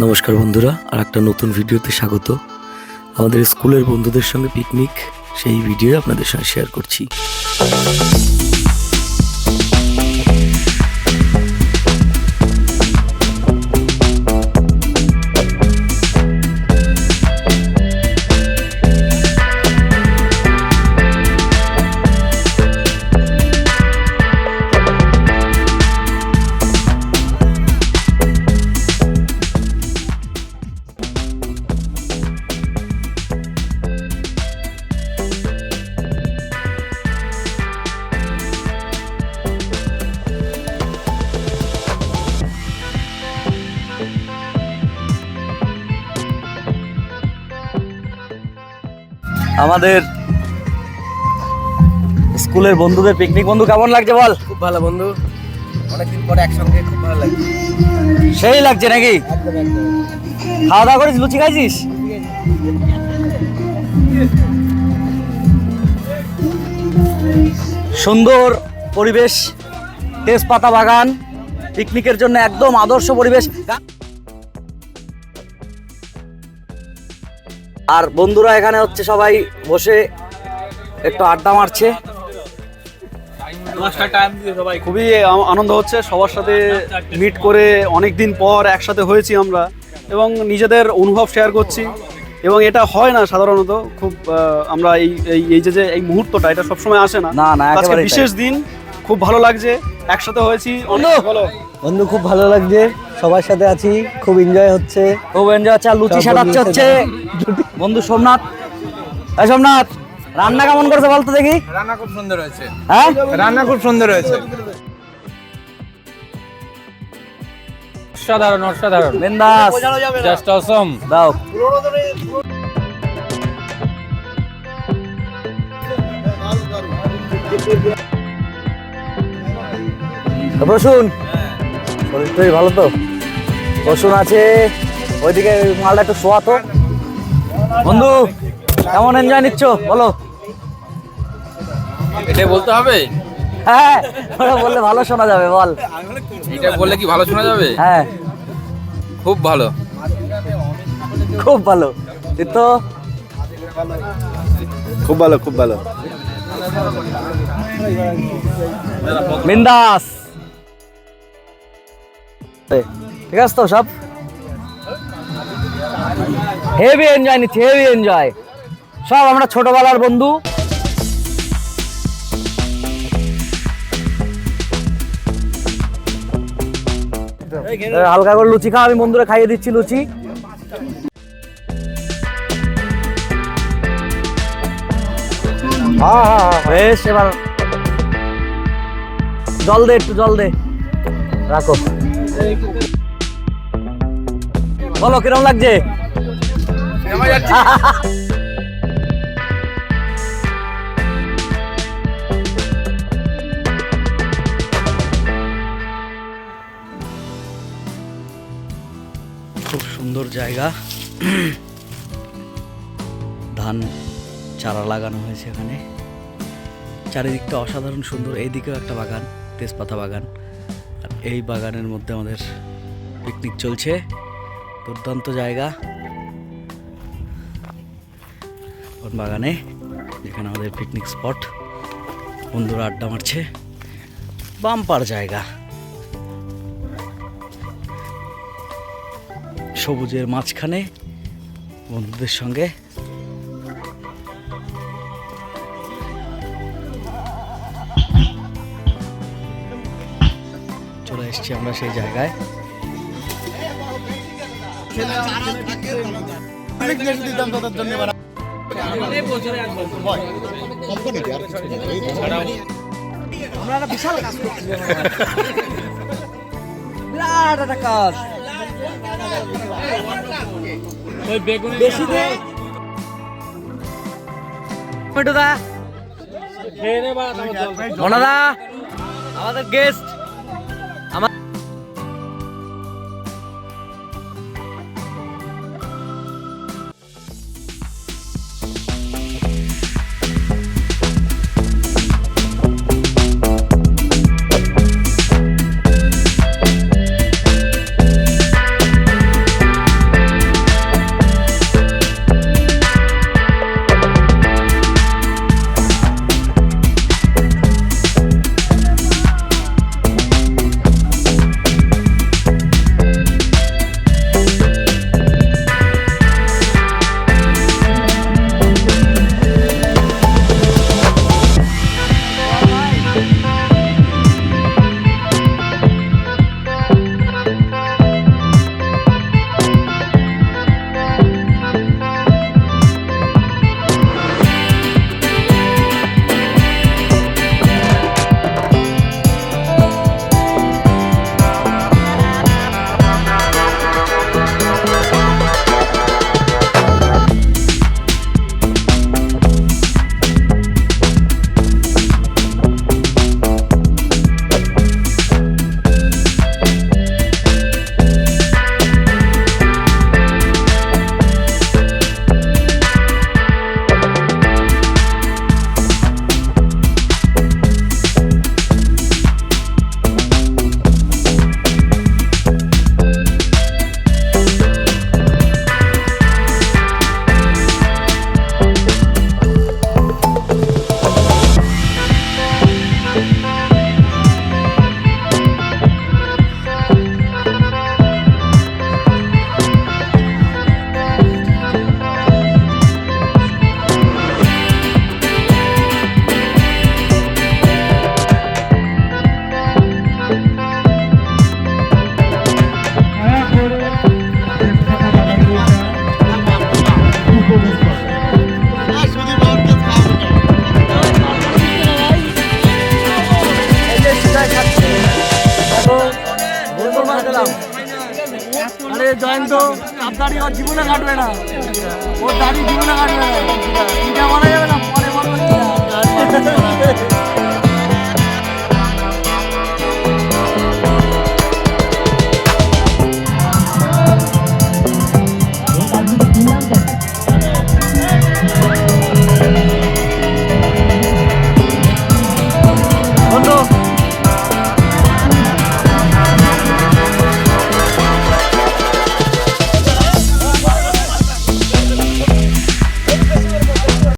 নমস্কার বন্ধুরা, আর একটা নতুন ভিডিওতে স্বাগত। আমাদের স্কুলের বন্ধুদের সঙ্গে পিকনিক সেই ভিডিও আপনাদের সঙ্গে শেয়ার করছি। আমাদের স্কুলের বন্ধুদের পিকনিক বন্ধু কেমন লাগছে বল? খুব ভালো বন্ধু। অনেকদিন পরে একসঙ্গে খুব ভালো লাগছে। সেই লাগছে নাকি? খাওয়া দাওয়া করিস লুচি খাইছিস? সুন্দর পরিবেশ তেজপাতা বাগান পিকনিকের জন্য একদম আদর্শ পরিবেশ। আর বন্ধুরা এখানে হচ্ছে সবাই বসে একটু আড্ডা মারছে। খুবই আনন্দ হচ্ছে সবার সাথে মিট করে অনেক দিন পর একসাথে হয়েছি আমরা এবং নিজেদের অনুভব শেয়ার করছি এবং এটা হয় না সাধারণত খুব আমরা এই এই- এই যে যে এই মুহূর্তটা এটা সবসময় আসে না। না, না, আজকে বিশেষ দিন খুব ভালো লাগছে একসাথে হয়েছি বন্ধু খুব ভালো লাগছে। সবার সাথে আছি খুব এনজয় হচ্ছে। খুব এনজয় হচ্ছে আর লুচি বন্ধুদের হচ্ছে। বন্ধু সোমনাথ এই সোমনাথ রান্না কেমন করছে বলতো দেখি? রান্না খুব সুন্দর হয়েছে। হ্যাঁ? রান্না খুব সুন্দর হয়েছে। অসাধারণ অসাধারণ। বিন্দাস। জাস্ট অসম দাও। তো প্রসূন শরীর ভালো তো? প্রসূন আছে। ওইদিকে মালটা একটু শোয়া তো। বন্ধু কেমন এনজয় নিচ্ছ? বলো। এটা বলতে হবে? হ্যাঁ বললে ভালো শোনা যাবে বল। এটা বললে কি ভালো শোনা যাবে? হ্যাঁ। খুব ভালো। খুব ভালো। তো খুব ভালো খুব ভালো। বিন্দাস। ঠিক আছে তো সব? হেভি এনজয় নিচ্ছি হেভি এনজয় সব আমরা ছোটবেলার বন্ধু। হালকা করে লুচি খাও, আমি বন্ধুরা খাইয়ে দিচ্ছি লুচি। হ্যাঁ হ্যাঁ হ্যাঁ। বেশ, এবার জল দে, একটু জল দে। রাখো। বলো কিরম লাগছে? খুব সুন্দর জায়গা। ধান চারা লাগানো হয়েছে এখানে। চারিদিকটা অসাধারণ সুন্দর। এইদিকেও একটা বাগান তেজপাতা বাগান। আর এই বাগানের মধ্যে আমাদের পিকনিক চলছে। দুর্দান্ত জায়গা। কোন বাগানে যেখানে আমাদের পিকনিক স্পট বন্ধুরা আড্ডা মারছে। বাম্পার জায়গা। সবুজের মাঝখানে বন্ধুদের সঙ্গে। চলে এসেছি আমরা সেই জায়গায়। আমরা একটা বিশাল কাজ করছি। বিরাট একটা কাজ। বেশি দে। টমেটোদা মনাদা আমাদের গেস্ট জানেন তো। চাপ দাড়ি ওর জীবনে কাটবে না। ওর দাড়ি জীবনে কাটবে না। এটা বলা যাবে না।